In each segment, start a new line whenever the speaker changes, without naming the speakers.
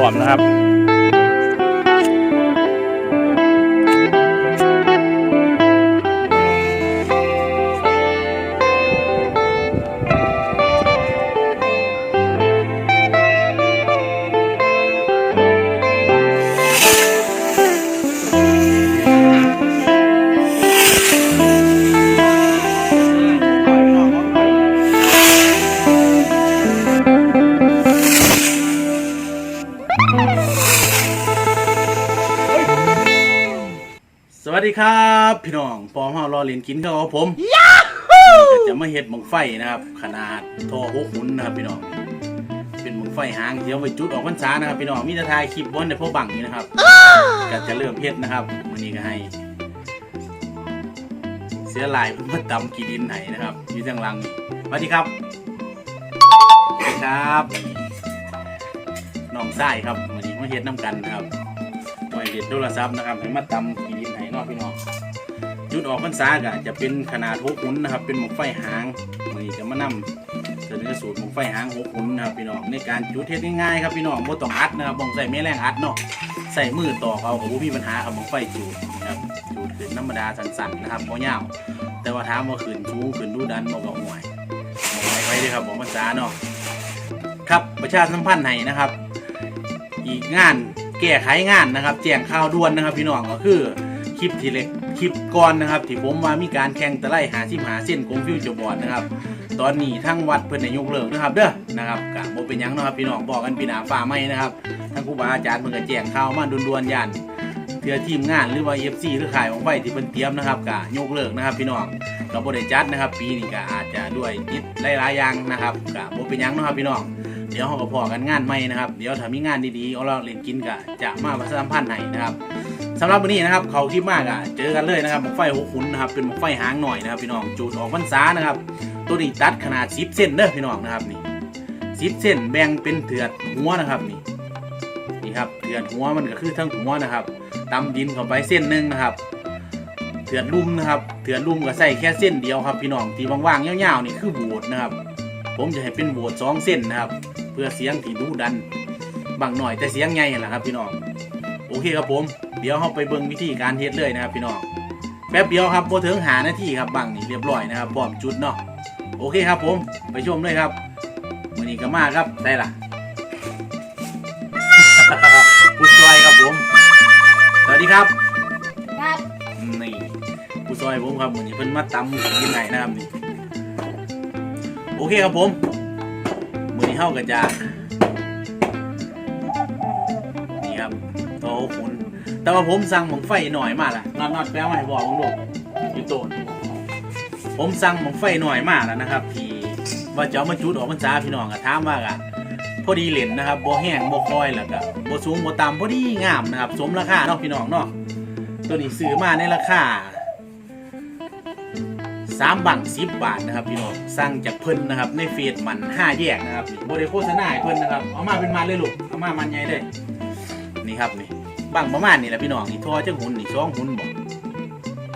ร้อมนะครับ ดีครับ พี่น้องปอมเฮารอเรียนกินข้าวกับผมจะมาเห็ดหมงไฟนะครับ ขนาดทอหกหุนนะครับพี่น้อง เป็นหมงไฟหางเดี๋ยวไปจุดออกพรรษานะครับพี่น้องมีแต่ทายคลิปบนในพวกบังนี้นะครับก็จะเริ่มเฮ็ดนะครับวันนี้ก็ให้ เสียหลายเพิ่งมาตำกีดินไหนนะครับอยู่ทางหลังนี่สวัสดีครับสวัสดีครับน้องไส้ครับวันนี้มาเฮ็ดน้ำกันนะครับ ไว้เด็ดโทรศัพท์นะครับให้มาตำกีดินไหเนอกพี่น้องจุดออกพรรษากะจะเป็นขนาดหกหุนนะครับ เป็นหมกไฟหางมือนี้จะมานำเสนอสูตรหมกไฟหางหกหุนนะครับพี่น้องในการจุดเทศง่ายๆครับพี่น้องบ่ต้องอัดนะครับบ่งใส่แม่แรงอัดเนาะใส่มือตอกเอาก็บ่มีปัญหาครับหมกไฟจูดนะครับจูดขึ้นธรรมดาสั้นๆนะครับบ่ยาวแต่ว่าถามว่าขึ้นชูขึ้นดูดันบ่ก็ห่วยบ่ไหวไว้เลยครับผมพรรษาเนาะครับประชาสัมพันธ์ให้นะครับ อีกงาน แก้ไขงานนะครับ แจ้งข่าวด่วนนะครับ พี่น้องก็คือคลิปที่เล็กคลิปก่อนนะครับ ที่ผมว่ามีการแข่งตะไลหาชิมหาเส้นกงฟิวเจอร์บอร์ดนะครับตอนนี้ทั้งวัดเพิ่อนได้ยกเลิกนะครับเด้อนะครับกะบ่เป็นยังนะครับพี่น้องบอกกันปีหน้าฟ้าใหม่นะครับทั้งครูบาอาจารย์เพิ่นก็แจ้งข่าวมาด่วนๆยันเพื่อทีมงานหรือว่า FC หรือขายของไฟที่เพิ่นเตรียมนะครับกะยกเลิกนะครับ พี่น้องก็บ่ได้จัดนะครับ ปีนี้ก็อาจจะด้วยติดหลายๆอย่างนะครับกะบ่เป็นยังนะครับพี่น้อง เดี๋ยวเราก็พอกันงานใหม่นะครับ เดี๋ยวถ้ามีงานดีๆเอาเราเล่นกินก็จะมาประชาสัมพันธ์ให้นะครับสำหรับวันนี้นะครับเขาคลิปมากอะเจอกันเลยนะครับหมกไฟหกขุนนะครับเป็นหมกไฟหางหน่อยนะครับพี่น้องจูดออกพรรษานะครับ ตัวนี้ตัดขนาด10เส้นเด้อพี่น้องนะครับนี่10เส้นแบ่งเป็นเถือดหัวนะครับนี่นี่ครับเถือดหัวมันก็คือทั้งหัวนะครับตำดินเข้าไปเส้นหนึ่งนะครับเถือดลุ่มนะครับเถือดลุ่มก็ใส่แค่เส้นเดียวครับพี่น้องที่ว่างๆยาวๆนี่คือโบดนะครับ ผมจะให้เป็นโบดสองเส้นนะครับ พื่อเสียงที่ดูดันบางหน่อยแต่เสียงใหญ่แหละครับพี่น้องโอเคครับผม เดี๋ยวเราไปเบิ่งวิธีการเทสเลยนะครับพี่น้องแป๊บเดียวครับพอถึงหานาทีครับบังนี่เรียบร้อยนะครับพร้อมจุดเนาะโอเคครับผมไปชมเลยครับวันนี้ก็มาครับได้ละผู้ซอยครับผม สวัสดีครับ
ครับ
นี่ผู้ซอยผมครับวันนี้เพิ่นมาตำกินไหนนะครับนี่โอเคครับผมมือนี้ เข้ากันจะนี่ครับโตคุณแต่ว่าผมสั่งหมองไฟหน่อยมากละนอดนอดแปลว่าให้บอกผมดูอยู่โตนผมสั่งหมองไฟหน่อยมากแล้วนะครับที่ว่าจะเอามาจุดออกพรรษาพี่น้องอะถามว่าอะพอดีเหรนนะครับบ่แห้งบ่คอยแล้วก็บ่สูงบ่ต่ำพอดีงามนะครับ สมราคาเนาะพี่น้องเนาะตัวนี้ซื้อมาในราคา สามบังสิบบาทนะครับพี่น้องสั่งจากเพิ่นนะครับ ในเฟซมันห้าแยกนะครับนี่บ่ได้โฆษณาให้เพิ่นนะครับเอามาเป็นมันเลยลูกเอามามันใหญ่เลยนี่ครับนี่บังประมาณนี่แหละพี่น้องนี่ทอจังหุ่นนี่สองหุ่นบอก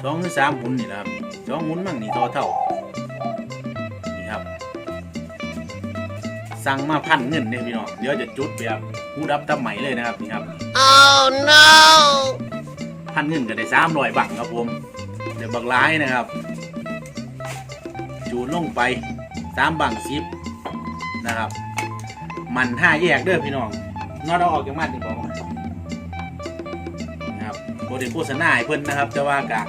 สองหรือสามหุ่นนี่แหละครับสองหุ่นมั่งนี่ทอเท่านี่ครับสั่งมาพันเงินเนี่ยพี่น้องเดี๋ยวจะจุดแบบหูดับตะไหมเลยนะครับนี่ครับ
oh no
พันเงินก็ได้สามร้อยบังครับผมเดี๋ยวบักร้ายนะครับ จูดลงไปสามบังซิปนะครับ มันห้าแยกเด้อพี่น้องนอดเอาออกจากมันดีกว่านะครับโปรเดโฆษณาให้เพิ่นนะครับแต่ว่ากะ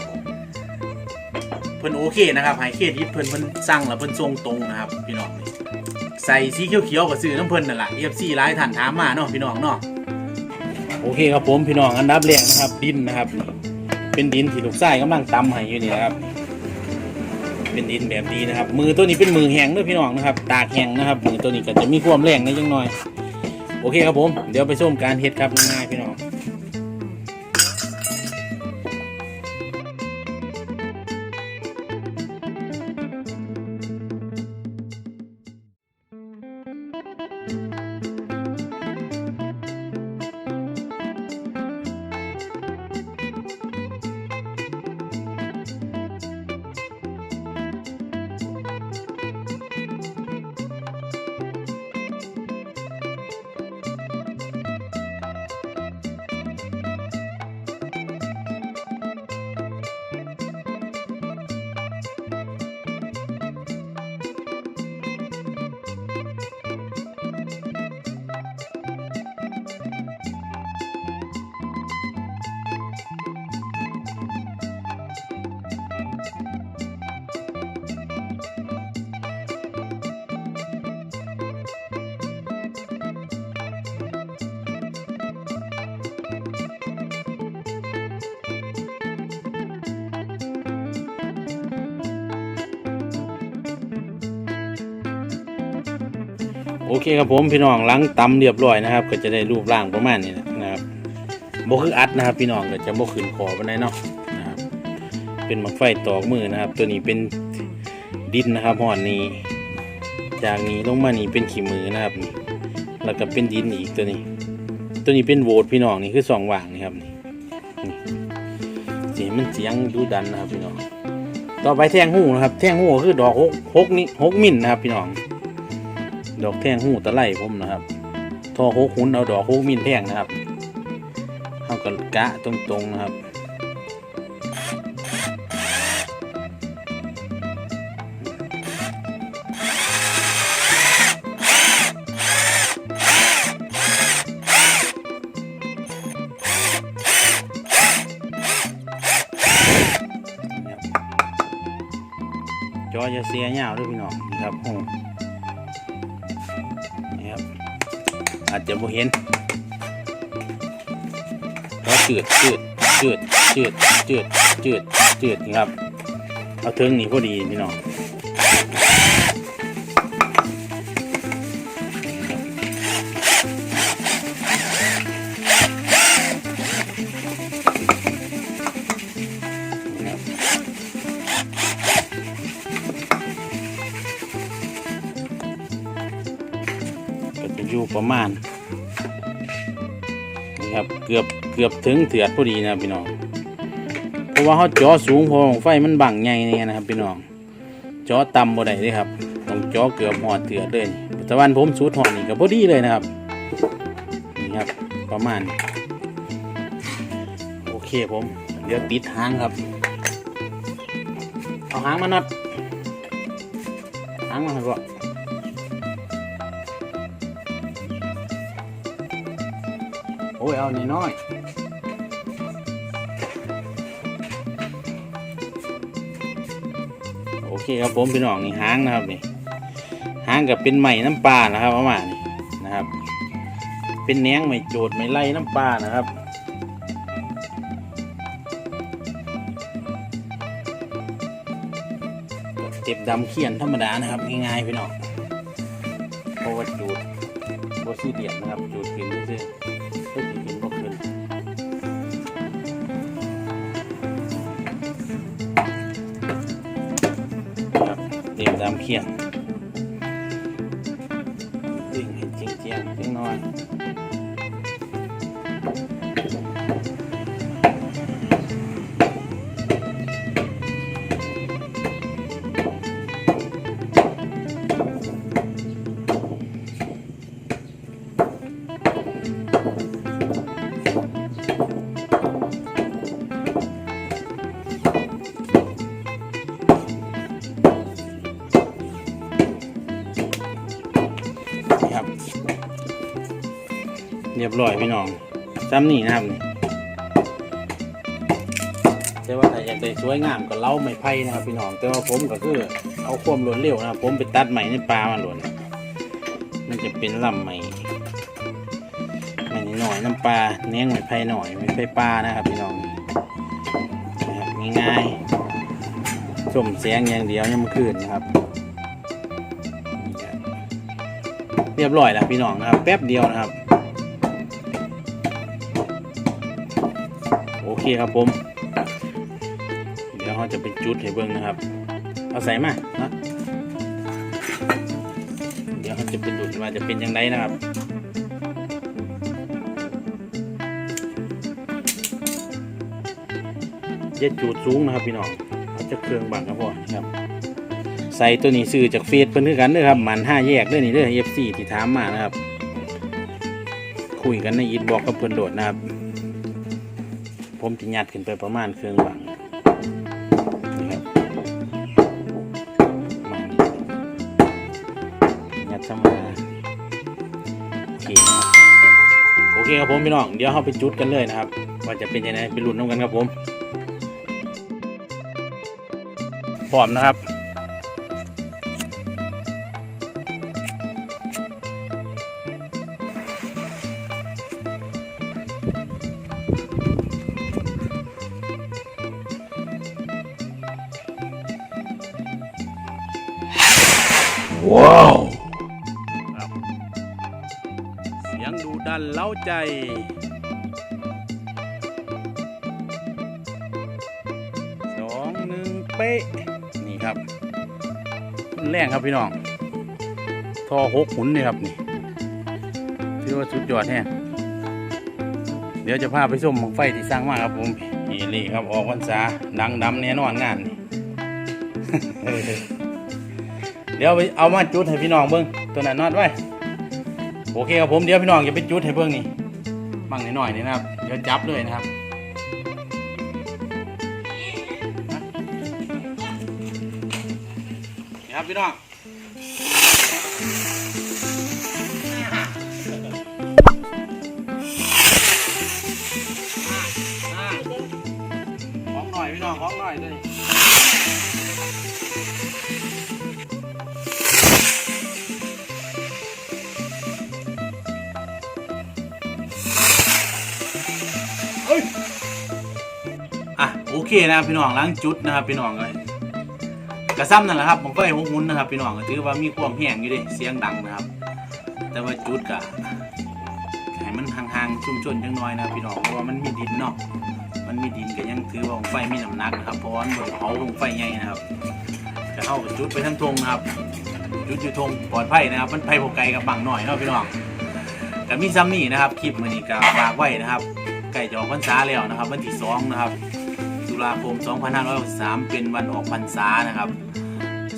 เพิ่นโอเคนะครับให้เครดิตเพิ่นเพิ่นสั่งแล้วเพิ่นส่งตรงนะครับ พี่น้องนี่ใส่สีเขียวๆกับซื้อน้ำเพิ่นนั่นแหละ FC หลายท่านถามมาเนาะพี่น้องเนาะโอเคครับผมพี่น้องอันดับแรกนะครับดินนะครับ เป็นดินที่ลูกไส้กำลังตำให้อยู่นี่นะครับ เป็นดินแบบนี้นะครับ มือตัวนี้เป็นมือแห้งด้วยพี่น้องนะครับตากแห้งนะครับ มือตัวนี้ก็จะมีความแรงนิดจังหน่อย โอเคครับผม เดี๋ยวไปส้มการเฮ็ดครับง่ายๆพี่น้อง โอเคครับผมพี่น้องล้างตำเรียบร้อยนะครับ ก็จะได้รูปร่างประมาณนี้นะครับโบคืออัดนะครับ พี่น้องก็จะโบขึ้นคอไปานใดเนาะนะครับ เป็นมักไฟตอกมือนะครับ ตัวนี้เป็นดินนะครับห่อนนี้ จากนี้ลงมานี่เป็นขีมือนะครับนี่แล้วก็เป็นดินอีกตัวนี้ ตัวนี้เป็นโวตพี่น้องนี่คือสองว่างนี่ครับนี่สีมันเสียงดูดันนะครับพี่น้อง ต่อไปแท่งหูนะครับ แท่งหูก็คือดอกหกหกนี่หกมิลนะครับพี่น้อง ดอกแท่งหูตะไลผมนะครับ ทอหกหุนเอาดอกหกมิลแท่งนะครับเท่ากับกะตรงๆนะครับจอจะเสียยาด้วยพี่น้องนี่ครับโอ้ อาจจะบ่เห็นจอจืดจืดจืดจืดจืดจืดจืดนะครับ เอาเทิงนี่พอดีพี่น้อง เกือบเกือบถึงเถือดพอดีนะครับพี่น้อง เพราะว่าเขาจอสูงพอของไฟมันบังใหญ่เนี่ยนะครับ พี่น้องจอต่ำบ่ได้เลยครับต้องจอเกือบหอดเถือดเลยแต่วันผมสูดหอดนี่ก็พอดีเลยนะครับนี่ครับประมาณ โอเคผม เดี๋ยวติดหางครับ เอาหางมาน็อตหางมาให้ก่ อนโอ้ยเอาน้อยโอเคครับผมพี่น้องนี่หางนะครับนี่หางกับเป็นไหม่น้ำปลานะครับประมาณนี้นะครับ เป็นแหนงไม่โจดไม่ไล่น้ำปลานะครับเก็บดำเขียนธรรมดานะครับง่ายๆพี่น้องเพราะว่าจูดบซี่เดียนนะครับจูดขึ้นซื่อามเขียงดึงให้จริงเจียงเล็กน้อย เรียบร้อยพี่น้องซ้ำนี่นะครับนี่แต่ว่าถ้าอยากได้สวยงามก็เล้าไม้ไผ่นะครับพี่น้อง แต่ว่าผมก็คือเอาความรวดเร็วนะครับผมไปตัดใหม่ในปลามาหลวนมันจะเป็นลำใหม่ใหม่หน่อยน้ำปลาเนี้ยงไม้ไผ่หน่อยไม้ไผ่ปลานะครับพี่น้องนะครับง่ายๆส้มแสงอย่างเดียวยังมันคืนนะครับ เรียบร้อยแล้วพี่น้องนะครับ แป๊บเดียวนะครับ โอเคครับผม เดี๋ยวเราจะเป็นจุดให้เบิ้งนะครับ เอาใส่มานะเดี๋ยวเราจะเป็นดุดว่าจะเป็นยังไงนะครับเย็ดจูดสูงนะครับพี่น้องเอาจะเครื่องบังครับพ่อครับ ใส่ตัวนี้ซื้อจากเฟซเพิ่นคือกันเด้อครับมันห้าแยกเด้อนี่เด้อ FC ที่ถามมานะครับ คุยกันในอินบอกกับเพิ่นโดดนะครับ ผมจะยัดขึ้นไปประมาณเครื่องบังนะครับยัดธรรมดาโอเคครับโอเคครับผมพี่น้องเดี๋ยวเราไปจุดกันเลยนะครับ ว่าจะเป็นยังไงไปลุ้นน้ำกันครับผมพร้อมนะครับ ว้าว ครับ เสียงดูดันเล้าใจ สองหนึ่งเป๊ะ นี่ครับแรงครับพี่น้อง ทอหกหุนนี่ครับนี่ถือว่าสุดยอดแฮะเดี๋ยวจะพาไปชมบังไฟที่สร้างมากครับผมนี่เลยครับออกพรรษาดังดำแน่นอนงานนี่ เดี๋ยวไปเอามาจุดให้พี่น้องเบิ้งตัวนั้นนอดไว้โอเคครับผมเดี๋ยวพี่น้องอย่าไปจุดให้เบิ้งนี่บังหน่อยๆนี่นะครับเดี๋ยวจับด้วยนะครับนี่ครับพี่น้อง นะครับพี่น้องล้างจุดนะครับพี่น้องเลยกระซ้ำนั่นแหละครับผมก็ไอ้หกหุ้นนะครับพี่น้องก็ถือว่ามีความแห้งอยู่ดิเสียงดังนะครับ แต่ว่าจุดกะให้มันห่างๆชุ่มชนจังน้อยนะพี่น้องเพราะว่ามันมีดินเนาะมันมีดินก็ยังถือว่าไฟมีน้ำหนักนะครับเพราะว่ามันบนเขาของไฟใหญ่นะครับจะเข้ากับจุดไปทั้งทงนะครับจุดอยู่ทงปลอดภัยนะครับ มันไฟพวกไกลกับบังหน่อยเนาะพี่น้องก็มีซ้ำนี่นะครับคลิปมือนี้ก็ฝากไว้นะครับใกล้จะออกพรรษาแล้วนะครับ วันที่สองนะครับ ตุลาคม 2563 เป็นวันออกพรรษานะครับ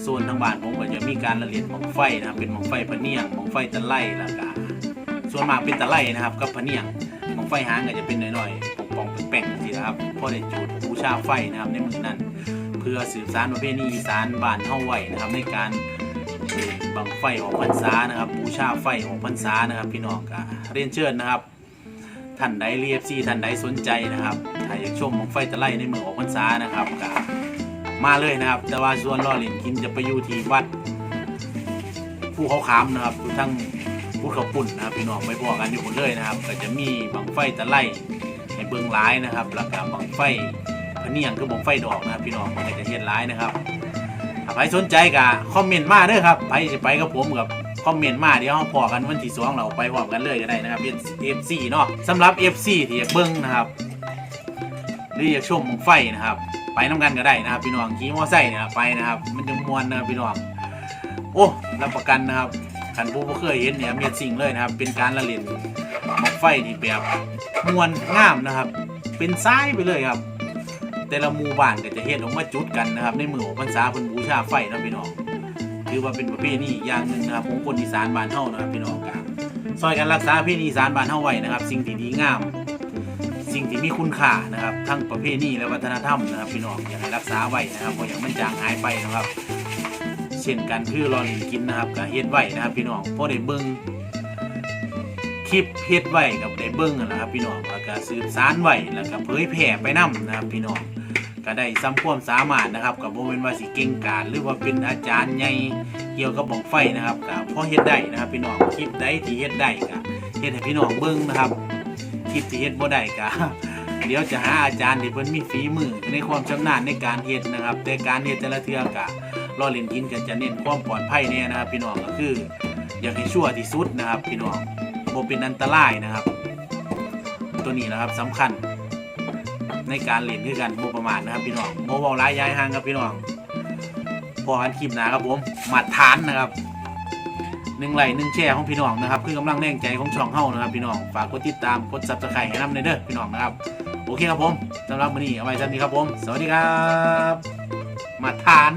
โซนทางบ้านผมก็จะมีการละเลียดหมองไฟนะครับ เป็นหมองไฟพะเนียงหมองไฟตะไลแล้วก็ส่วนมากเป็นตะไลนะครับกับพะเนียงหมองไฟหางก็จะเป็นน้อยๆปองๆแป้งๆสินะครับพอได้จุดบูชาไฟนะครับในมือนั้น เพื่อสืบสานประเพณีอีสานบ้านเฮาไว้นะครับ ในการบังไฟออกพรรษานะครับบูชาไฟออกพรรษานะครับ พี่น้องก็เรียนเชิญนะครับท่านใดเรียบซีท่านใดสนใจนะครับ ถ้าอยากชมบังไฟตะไลในเมืองออกพรรษานะครับก็มาเลยนะครับ แต่ว่าส่วนล่อเหรียญกินจะไปอยู่ที่วัดภูเขาขามนะครับทั้งภูเขาปุ่นนะครับพี่น้องไปพอกันอยู่หมดเลยนะครับก็จะมีบังไฟตะไลให้เบิ่งหลายนะครับแล้วก็บังไฟพเนียงคือบังไฟดอกนะครับพี่น้องมันก็จะเฮ็ดหลายนะครับถ้าใครสนใจก็คอมเมนต์มาเด้อครับใครจะไปกับผมกับคอมเมนต์มาเดี๋ยวเราพอกันวันที่สองเราไปพร้อมกันเลยก็ได้นะครับ FC เนาะสำหรับ FC ที่อยากเบิ่งนะครับ หรืออยากชมมงไฟนะครับ ไปน้ำกันก็ได้นะครับ พี่น้องขี่มอไซค์นะครับไปนะครับ มันจะมวนนะครับพี่น้องโอ้รับประกันนะครับขันผู้บ่เคยเห็นเนี่ยเมียสิ่งเลยนะครับ เป็นการละเล่นบั้งไฟที่แบบมวนงามนะครับ เป็นซ้ายไปเลยครับ แต่ละหมู่บ้านก็จะเฮ็ดออกมาจุดกันนะครับ ในมือของพรรษาเพิ่นบูชาไฟนะพี่น้องถือว่าเป็นประเพณีอย่างหนึ่งนะครับของคนอีสานบ้านเฮานะครับพี่น้องครับซอยกันรักษาเพณีอีสานบ้านเฮาไว้นะครับ สิ่งที่ดีงาม สิ่งที่มีคุณค่านะครับ ทั้งประเพณีและวัฒนธรรมนะครับพี่น้องอยากให้รักษาไว้นะครับเพราะอย่างมันจางหายไปนะครับ เช่นกันคือรอลินกินนะครับกับเฮ็ดไว้นะครับ พี่น้องเพราะได้เบิ่งคลิปเฮ็ดไว้กับได้เบิ่งนะครับ พี่น้องแล้วก็สืบสานไว้แล้วก็เผยแผ่ไปนํนะครับ พี่น้องก็ได้ซ้ำความสามารถนะครับกับโมเมนว่าสิเก่งกาจหรือว่าเป็นอาจารย์ใหญ่เกี่ยวกับบังไฟนะครับก็พอเฮ็ดได้นะครับ พี่น้องคลิปใดที่เฮ็ดได้ก็เฮ็ดให้พี่น้องเบิ่งนะครับ คลิปที่เฮ็ดบ่ได้ก็เดี๋ยวจะหาอาจารย์ที่เพิ่นมีฝีมือในความชำนาญในการเฮ็ดนะครับ แต่การเฮ็ดแต่ละเทื่อก็รอเล่นกินก็จะเน้นความปลอดภัยแน่นะครับพี่น้องก็คือ อยากให้ชั่วที่สุดนะครับ พี่น้องบ่เป็นอันตรายนะครับ ตัวนี้นะครับสำคัญ ในการเล่นคือกันบ่ประมาทนะครับ พี่น้องบ่เว้าหลายย้ายห่างครับพี่น้องพอกันคลิปหน้าครับผมมาทานนะครับ หนึ่งไลค์หนึ่งแชร์ของพี่น้องนะครับคือกำลังแรงใจของช่องเฮานะครับพี่น้องฝากกดติดตามกดซับสไครต์ให้นำในเด้อพี่น้องนะครับโอเคครับผมสำหรับวันนี้เอาไว้ท่านี้ครับผม สวัสดีครับ มาทา
น